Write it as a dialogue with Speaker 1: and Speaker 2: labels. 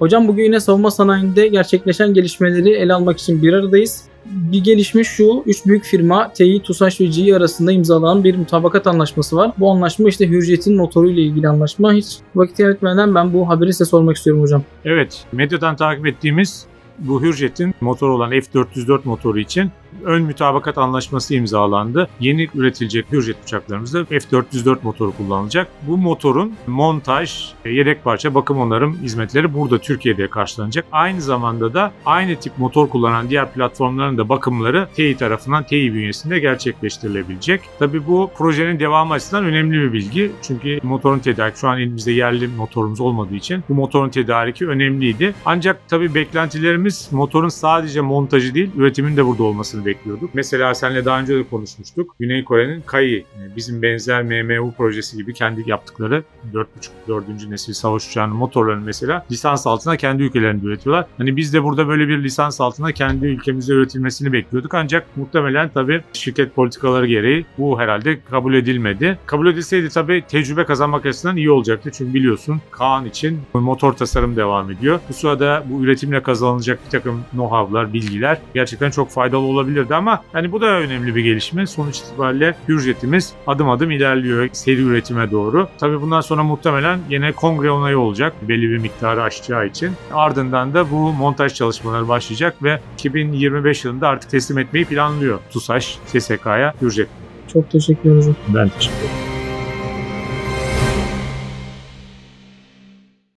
Speaker 1: Hocam bugün yine savunma sanayinde gerçekleşen gelişmeleri ele almak için bir aradayız. Bir gelişme şu, üç büyük firma Tİ, TUSAŞ ve GE arasında imzalanan bir mutabakat anlaşması var. Bu anlaşma işte Hürjet'in motoru ile ilgili anlaşma. Hiç vakit kaybetmeden ben bu haberi size sormak istiyorum hocam.
Speaker 2: Evet, medyadan takip ettiğimiz bu Hürjet'in motoru olan F404 motoru için ön mütabakat anlaşması imzalandı. Yeni üretilecek Hürjet uçaklarımızda F404 motoru kullanılacak. Bu motorun montaj, yedek parça, bakım onarım hizmetleri burada Türkiye'de karşılanacak. Aynı zamanda da aynı tip motor kullanan diğer platformların da bakımları TEİ tarafından TEİ bünyesinde gerçekleştirilebilecek. Tabii bu projenin devamı açısından önemli bir bilgi. Çünkü motorun tedariki şu an elimizde yerli motorumuz olmadığı için bu motorun tedariki önemliydi. Ancak tabii beklentilerimiz motorun sadece montajı değil, üretiminin de burada olmasını bekliyorduk. Mesela seninle daha önce de konuşmuştuk. Güney Kore'nin KAI, yani bizim benzer MMU projesi gibi kendi yaptıkları 4.5 4. nesil savaş uçağının motorlarını mesela lisans altına kendi ülkelerinde üretiyorlar. Hani biz de burada böyle bir lisans altına kendi ülkemizde üretilmesini bekliyorduk. Ancak muhtemelen tabii şirket politikaları gereği bu herhalde kabul edilmedi. Kabul edilseydi tabii tecrübe kazanmak açısından iyi olacaktı. Çünkü biliyorsun Kaan için motor tasarım devam ediyor. Bu sırada bu üretimle kazanılacak bir takım know-how'lar, bilgiler gerçekten çok faydalı olabilirdi ama yani bu da önemli bir gelişme. Sonuç itibariyle Hürjet'imiz adım adım ilerliyor seri üretime doğru. Tabii bundan sonra muhtemelen yine kongre onayı olacak belli bir miktarı aşacağı için. Ardından da bu montaj çalışmaları başlayacak ve 2025 yılında artık teslim etmeyi planlıyor TUSAŞ, SSK'ya Hürjet.
Speaker 1: Çok teşekkür ederim.
Speaker 2: Ben teşekkür ederim.